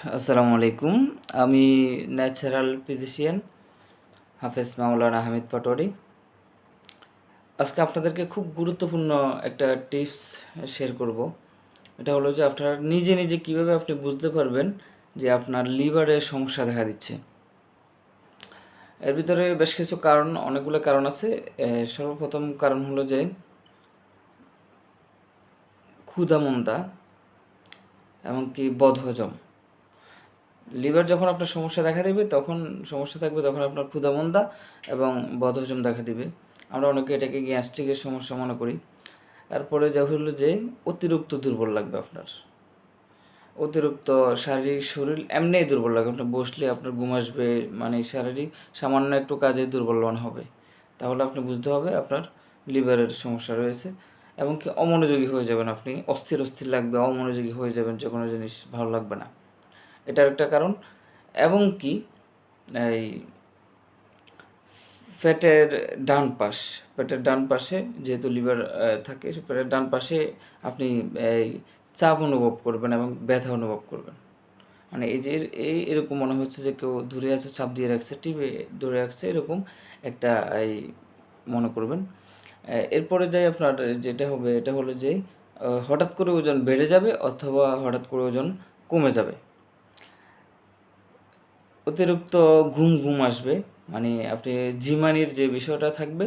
আসসালামু আলাইকুম। আমি ন্যাচারাল ফিজিশিয়ান হাফেজ মাওলানা আহমেদ পাটোয়ারি। আজকে আপনাদেরকে খুব গুরুত্বপূর্ণ একটা টিপস শেয়ার করব। এটা হলো যে আপনার নিজে নিজে কীভাবে আপনি বুঝতে পারবেন যে আপনার লিভারে সমস্যা দেখা দিচ্ছে। এর ভিতরে বেশ কিছু কারণ, অনেকগুলো কারণ আছে। সর্বপ্রথম কারণ হলো যে ক্ষুধামন্দা এমনকি বদহজম। লিভার যখন আপনার সমস্যা দেখা দেবে, তখন সমস্যা থাকবে তখন আপনার ক্ষুধামন্দা এবং বদহজম দেখা দিবে। আমরা অনেকে এটাকে গ্যাস্ট্রিকের সমস্যা মনে করি। তারপরে যা হলো যে অতিরিক্ত দুর্বল লাগবে আপনার। অতিরিক্ত শারীরিক শরীর এমনিই দুর্বল লাগবে। আপনার বসলে আপনার ঘুম আসবে মানে শারীরিক সামান্য একটু কাজে দুর্বল মনে হবে। তাহলে আপনি বুঝতে হবে আপনার লিভারের সমস্যা রয়েছে এবং কি অমনোযোগী হয়ে যাবেন আপনি। অস্থির অস্থির লাগবে, অমনোযোগী হয়ে যাবেন, যে কোনো জিনিস ভালো লাগবে না। এটার একটা কারণ। এবং কি, এই ফ্যাটের ডান পাশ পেটের ডান পাশে যেহেতু লিভার থাকে, সে পেটের ডান পাশে আপনি, এই চাপ অনুভব করবেন এবং ব্যথা অনুভব করবেন। মানে এই যে, এই এরকম মনে হচ্ছে যে কেউ ধরে আছে, চাপ দিয়ে রাখছে, টিপে ধরে রাখছে, এরকম একটা, এই মনে করবেন। এরপরে যাই আপনার, যেটা হবে, এটা হলো যে হঠাৎ করে ওজন বেড়ে যাবে অথবা হঠাৎ করে ওজন কমে যাবে। অতিরিক্ত ঘুম ঘুম আসবে। মানে আপনি জিমানির যে বিষয়টা থাকবে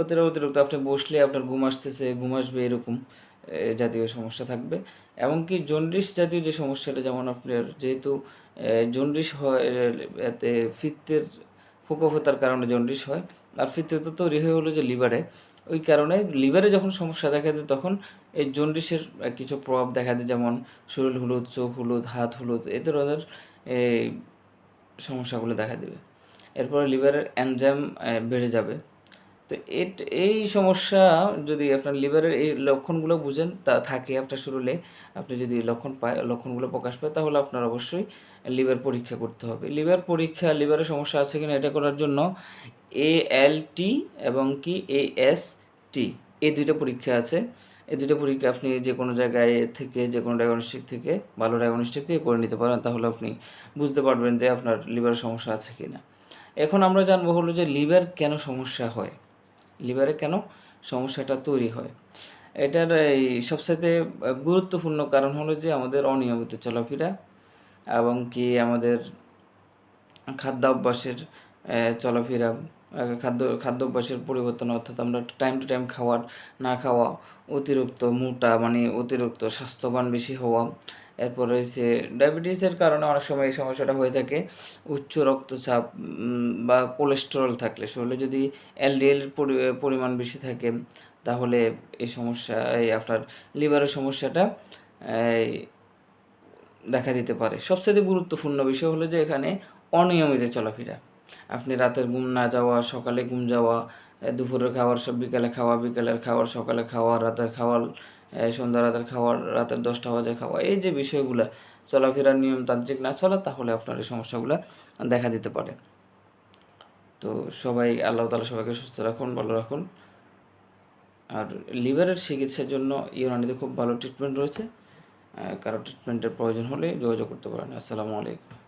অতিরিক্ত অতিরিক্ত আপনি বসলে আপনার ঘুম আসতেছে, ঘুম আসবে এরকম জাতীয় সমস্যা থাকবে। এমনকি জন্ডিস জাতীয় যে সমস্যাটা, যেমন আপনার যেহেতু জন্ডিস হয় এতে ফিত্তের ফুকোফতার কারণে জন্ডিস হয়, আর ফিত্তে তো তৈরি হয়ে হলো যে লিভারে। ওই কারণে লিভারে যখন সমস্যা দেখা দেয়, তখন এই জন্ডিসের কিছু প্রভাব দেখা দেয়, যেমন শরীর হলুদ, চোখ হলুদ, হাত হলুদ, এ ধরনের সমস্যাগুলো দেখা দেবে। এরপরে লিভারের এনজাইম বেড়ে যাবে। তো এই সমস্যা যদি আপনার লিভারের এই লক্ষণগুলো বুঝেন, তা থাকে আপনার শরীরে। আপনি যদি লক্ষণ পায়, লক্ষণগুলো প্রকাশ পায়, তাহলে আপনার অবশ্যই লিভার পরীক্ষা করতে হবে। লিভার পরীক্ষা, লিভারের সমস্যা আছে কিনা এটা করার জন্য এ এল টি এবং কি এ এস টি, এই দুইটা পরীক্ষা আছে। এই দুটো পরীক্ষা আপনি যে কোনো জায়গায় থেকে, যে কোনো ডায়াগনস্টিক থেকে ভালো ডায়াগনস্টিক থেকে করে নিতে পারেন, তাহলে আপনি বুঝতে পারবেন যে আপনার লিভারের সমস্যা আছে কি না এখন আমরা জানব হলো যে লিভার কেন সমস্যা হয়? লিভারে কেন সমস্যাটা তৈরি হয়? এটার এই সবসাথে গুরুত্বপূর্ণ কারণ হলো যে আমাদের অনিয়মিত চলাফেরা এবং কি আমাদের খাদ্যাভ্যাসের চলাফেরা খাদ্য, খাদ্যাভ্যাসের পরিবর্তন, অর্থাৎ আমরা টাইম টু টাইম খাওয়ার, না খাওয়া, অতিরিক্ত মোটা মানে অতিরিক্ত স্বাস্থ্যবান বেশি হওয়া। এরপর রয়েছে ডায়াবেটিসের কারণে অনেক সময় এই সমস্যাটা হয়ে থাকে। উচ্চ রক্তচাপ বা কোলেস্টেরল থাকলে। শরীরে যদি এলডিএল পরিমাণ বেশি থাকে, তাহলে এই সমস্যা, এই আপনার লিভারের সমস্যাটা দেখা দিতে পারে। সবচেয়ে গুরুত্বপূর্ণ বিষয় হলো যে এখানে অনিয়মিত চলাফেরা। আপনি রাতের ঘুম না যাওয়া, সকালে ঘুম যাওয়া দুপুরের খাবার সব বিকালে খাওয়া, বিকালের খাবার, সকালে খাওয়া, রাতের খাওয়ার সন্ধ্যা রাতের খাওয়ার রাতের দশটা বাজে খাওয়া, এই যে বিষয়গুলো, চলাফেরার নিয়মতান্ত্রিক না চলে, তাহলে আপনার এই সমস্যাগুলো দেখা দিতে পারে। তো সবাই আল্লাহ তালা সবাইকে সুস্থ রাখুন, ভালো রাখুন। আর লিভারের চিকিৎসার জন্য ইউনানিতে খুব ভালো ট্রিটমেন্ট রয়েছে। কারও ট্রিটমেন্টের প্রয়োজন হলে যোগাযোগ করতে পারেন। আসসালামু আলাইকুম।